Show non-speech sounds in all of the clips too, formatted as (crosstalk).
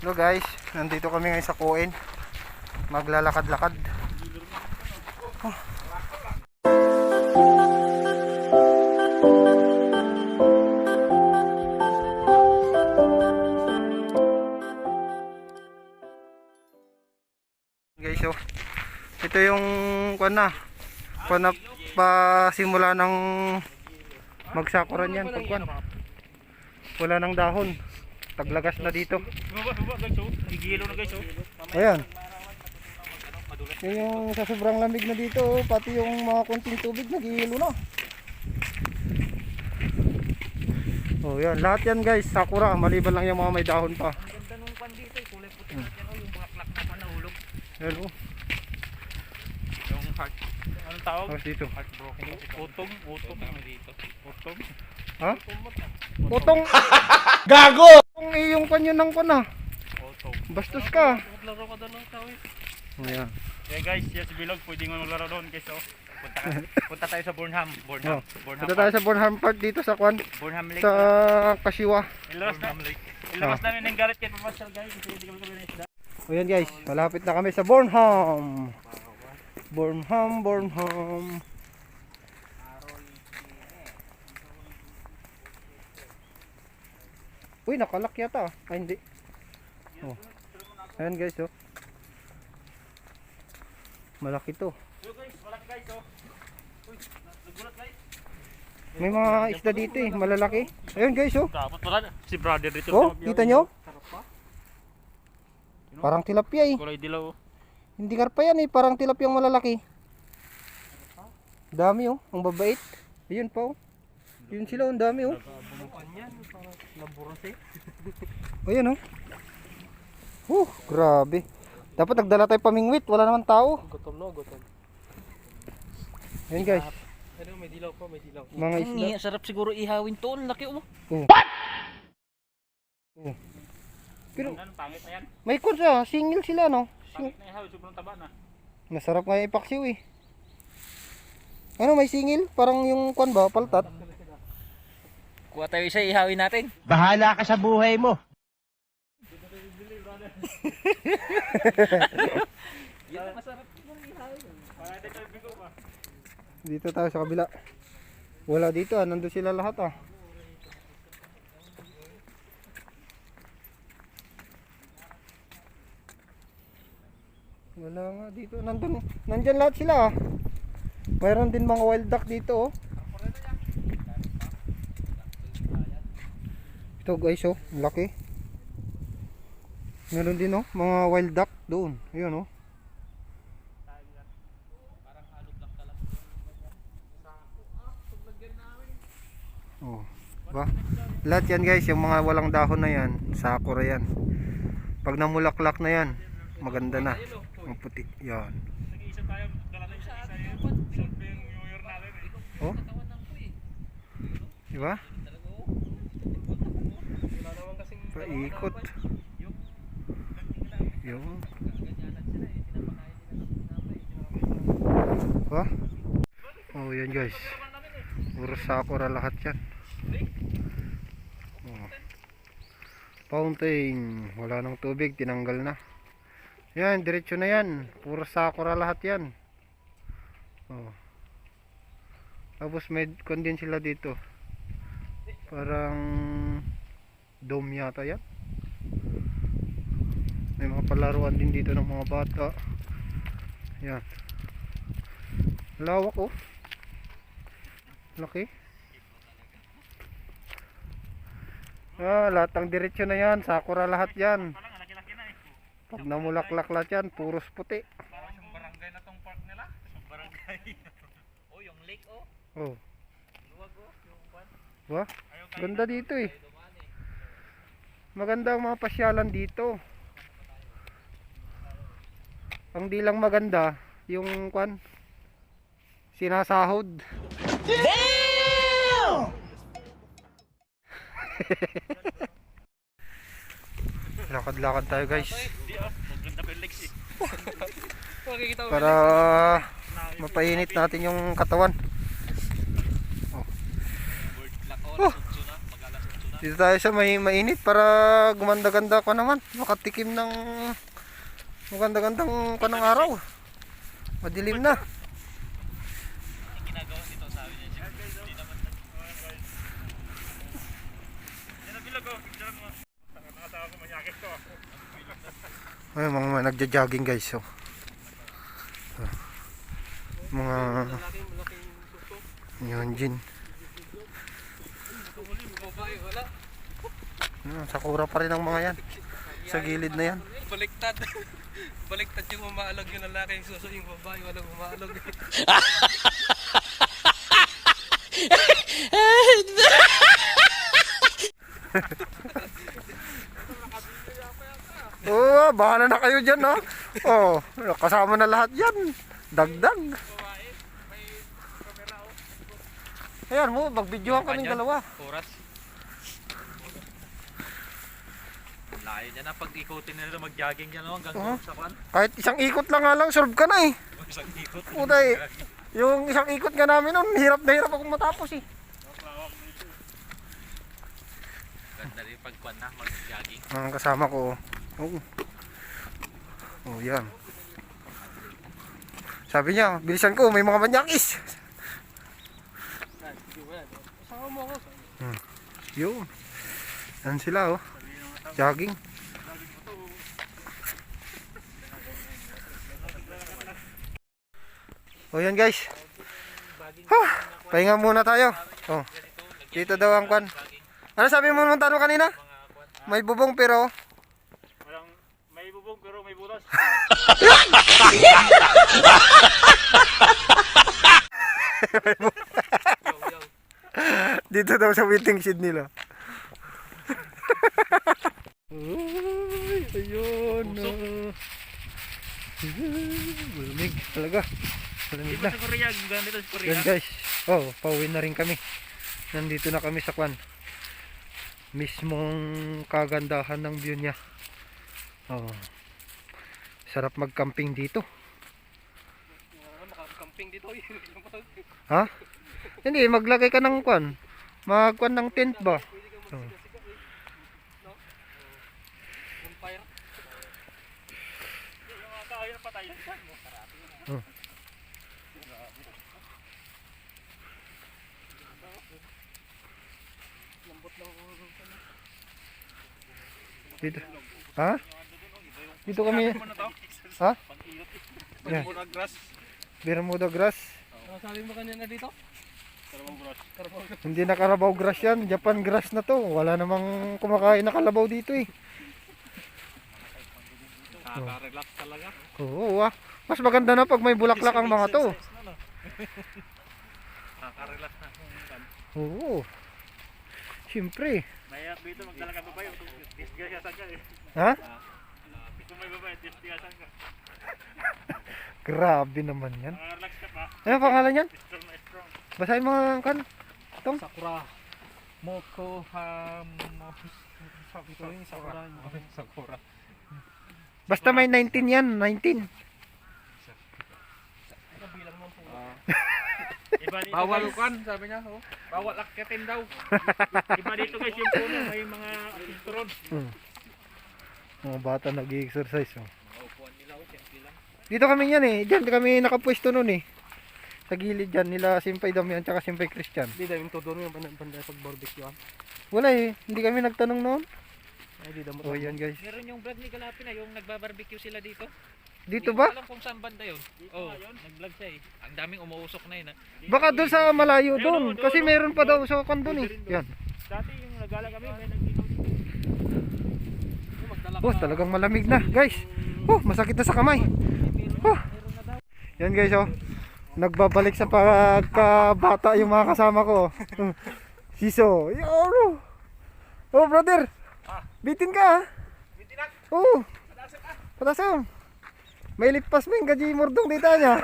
Hello guys, nandito kami ngayon sa Kuin. Maglalakad-lakad. Oh. Guys, oh. Ito yung kuan na. Kuan na pa simula ng magsakuran yan pagkuan. Wala nang dahon. Taglagas na dito. Guys oh. Gigilo na guys oh. Ayan. Yan yung sa sobrang lamig na dito, oh, pati yung mga konting tubig nagihilo na. Oh, yan. Lahat yan guys, sakura. Maliban lang yung mga may dahon pa. Ganda nung pan dito eh. Kulay puti yan oh. Yung bulaklak na pan nahulog. Yan oh. Yung heart. Anong tawag? Tapos dito. Heartbroken. Utong. Utong. Ano? Utong. Ha? Utong. (laughs) Gago! Utong eh, yung kanyo ng kuna. Utong. Bastos ka. Maglaro ka doon ng tawid. Oh, yan. Yeah guys, yes bilog. Pwede nga maglaro doon guys oh. Punta, ka, (laughs) punta tayo sa Burnham. Burnham. Oh. Punta tayo sa Bonham Park dito sa kwan. Burnham Lake. Sa Kasiwa. Ilabas na. Ilabas namin ng galit kay Pamasal guys. Kasi hindi kami kami na isda. O yan guys, malapit na kami sa Bornholm. Bornholm, Bornholm. Uy, nakalak yata. ah. Ay, hindi. Oh. Ayan guys, oh. Malaki to. Oh. May mga isda dito eh, malalaki. Ayun guys, oh. Dapat pala si brother dito. Oh, kita nyo? Parang tilapia eh. Kulay dilaw oh. Hindi karpa yan eh, parang tilapiyang malalaki. Dami oh, ang babait. Ayun pa oh. Yun sila, ang dami oh. Bumukan yan. Parang laborose. Ayun oh. Uh, grabe. Dapat nagdala tayo pamingwit, wala naman tao. Gutom no, gutom. Ayun guys, Ano, may dilaw pa, may dilaw. mga isda. Ang sarap siguro ihawin to. Ang laki oh. Pero Ano, pangit na yan. may kursa, singil sila no. Sing- Pangit na yan, sobrang taba na. Masarap nga yung ipaksiw eh. Ano, may singil? Parang yung kwan ba, paltat? Kuha tayo isa ihawin natin. Bahala ka sa buhay mo. Yan masarap. Dito tayo sa kabila. Wala dito ah, nandun sila lahat ah. Wala nga dito, nandun, nandyan lahat sila ah. Mayroon din mga wild duck dito oh. Ito guys oh, laki. Meron din oh, mga wild duck doon. Ayun oh. Oh, ba? Lahat yan guys, yung mga walang dahon na yan, sakura yan. Pag namulaklak na yan, maganda na. Ang puti, yan. Nag-iisa tayo, dala tayo sa isa yun. Short pa yung New Year natin eh. Oh? Di ba? Wala naman kasing Paikot. Yun. Ba? Oh, yan guys. Puro sakura lahat yan. Oh. Fountain. Wala nang tubig, tinanggal na. Yan, diretso na yan. Puro sakura lahat yan. Oh. Tapos may kon din sila dito. Parang dome yata yan. May mga palaruan din dito ng mga bata. Yan. Lawak oh. Laki. Ah, lahat ng diretsyo na yan. Sakura lahat yan. Pag namulaklak lahat yan, puros puti. Parang yung barangay na tong park nila. Barangay. Oh, yung lake oh. Oh, Luwag oh. Yung kayo. Ganda dito eh. Maganda ang mga pasyalan dito. Ang di lang maganda, yung kwan, sinasahod. (laughs) Lakad-lakad tayo guys. Eh. Para mapainit natin yung katawan. Bird clock oh. Dito tayo sa may mainit para gumanda-ganda ko naman. Makatikim ng maganda-gandang panang araw. Madilim na. Ginagawa nito sabi niya. Hindi naman Yan ang bilog oh. Picture mo. Nakatawa ko manyakit ko. Ay, mga, mga nagja-jogging guys. Oh. Ah. Mga malaking malaking yun, Jin. Ah, sakura pa rin ang mga yan. Sa gilid na yan. Baliktad. (laughs) Baliktad yung umaalog yung lalaki yung suso yung babae walang umaalog. (laughs) Oo, oh, bahala na kayo dyan, no? Oh, kasama na lahat yan. Dagdag. Ayan mo, magbidyohan kaming dalawa. Oras. Layo niya na pag ikutin nila mag-jogging dyan no, hanggang Oo. sa kwan. Kahit isang ikot lang nga lang, solve ka na eh. (laughs) Isang ikot. Puta eh. Yung isang ikot nga namin nun, hirap na hirap akong matapos eh. Ganda rin pag kwan na mag-jogging. Ang kasama ko, oh. Oh, yan. Sabi niya, bilisan ko, may mga manyakis. Kasama mo ako. Yun. Yan sila, oh. Jogging. Oh, yan guys. Huh, pahinga muna tayo. Oh. Dito daw ang kwan. Ano sabi mo nung tanong kanina? May bubong pero Walang may bubong pero may butas. (laughs) dito daw sa waiting shed nila. Uy, ayun. Oh. Malamig talaga. Malamig na. sa Korea, ganito sa Korea. Yan guys. Oh, pauwi na rin kami. Nandito na kami sa kwan. Mismong kagandahan ng view niya. Oh. Sarap mag-camping dito. Makakamping dito. Ha? Hindi, maglagay ka ng kwan. Magkwan ng tent ba? Oh. Bonfire. Yung mga kahoy na patay. Dito. Ha? Dito kami. Ha? Muna grass. Bermuda grass. Ano sabi mo kanina dito? Karamang grass. Karabaw. Hindi na Carabao grass yan. Japan grass na to. Wala namang kumakain na kalabaw dito eh. Nakaka-relax talaga. Oo ah. Mas maganda na pag may bulaklak ang mga to. Nakaka-relax na. Oo. Siyempre. May dito magdala ka babae. Disgayasan ka eh. Ha? Kung may babae, disgayasan ka. (laughs) Grabe naman yan. Relax ka pa. Ano pangalan yan? Strong na strong. Basahin mo nga kan. Sakura. Moko ham. Yung sakura. Sakura. Basta may 19 yan. 19. Iba dito Bawal guys. kwan, sabi niya. Oh. Bawal akitin daw. Iba dito guys yung puno. May mga pinturon. Mga bata nag-exercise. Oh. Upuan nila, oh, lang. Dito kami yan eh. Diyan kami nakapwesto nun eh. Sa gilid dyan. Nila Simpay Damian tsaka Simpay Christian. Hindi dahil yung todo yung banda pag barbecue. Wala eh. Hindi kami nagtanong noon. Ay, di damo. Oh yan guys. Meron yung vlog ni Galapin na yung nagbabarbecue sila dito. Dito ba? alam kung saan banda yun. Oo, oh, nag-vlog siya eh. Ang daming umuusok na yun. ah. Baka doon sa malayo Ayun, doon. Kasi doon. meron pa daw sa kan doon eh. Yan. Dati yung nagala kami, may nagdito. Oh, talagang malamig na, guys. Oh, masakit na sa kamay. Oh. Yan guys, oh. Nagbabalik sa pagkabata yung mga kasama ko. (laughs) oh. Siso. Yo, Oh, brother. Bitin ka, ha? Bitin Oh. Patasan. May lipas mo yung gaji mordong dita niya.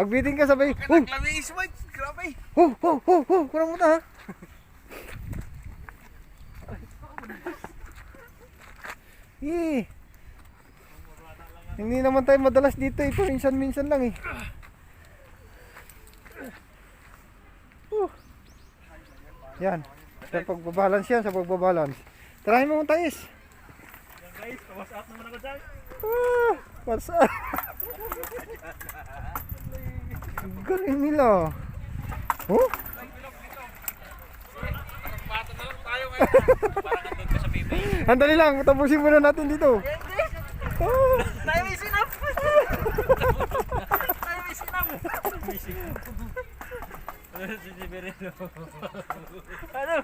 Agbitin ka sabay. Oh, Lamis, Mike. Grabe. oh, oh, oh, oh. Kurang mo na, ha? Eh. Hindi naman tayo madalas dito eh. Minsan-minsan lang eh. Uh. Yan. Sa pagbabalance yan, sa pagbabalance. Try mo Tais. Yan guys, kawas out naman ako dyan. Ah, what's up? Galing nila. Oh? Parang andun ka sa bibay. Andali lang, tapusin muna natin dito. Ah, Tayo may sinap! Tayo may sinap! Ano si Severino? Ano?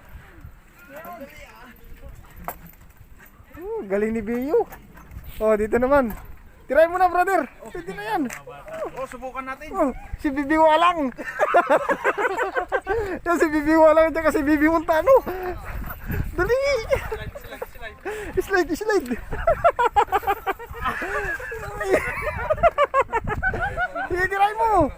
oh, galing ni Biyo. Oh, dito naman. Try mo na, brother. Pwede na yan. Oh, subukan natin. Oh, si Bibi Walang. (laughs) Yan si Bibi Walang at si Bibi Montano. Dali. Slide, slide. Sige, try mo.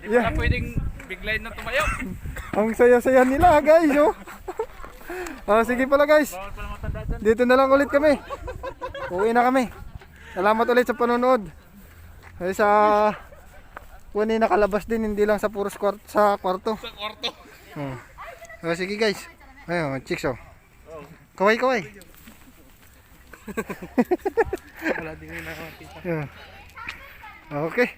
Hindi yeah. pwedeng biglayin na tumayo. Ang saya-saya nila, guys, oh. Ah, sige pala, guys. Dito na lang ulit kami. Uwi na kami. Salamat ulit sa panonood. Ay sa kunin nakalabas din hindi lang sa puros kwart sa kwarto. Sa kwarto. Oh. Ah, sige guys. Ayun, chicks oh. Kaway kaway. (laughs) Wala din. Yeah. Okay.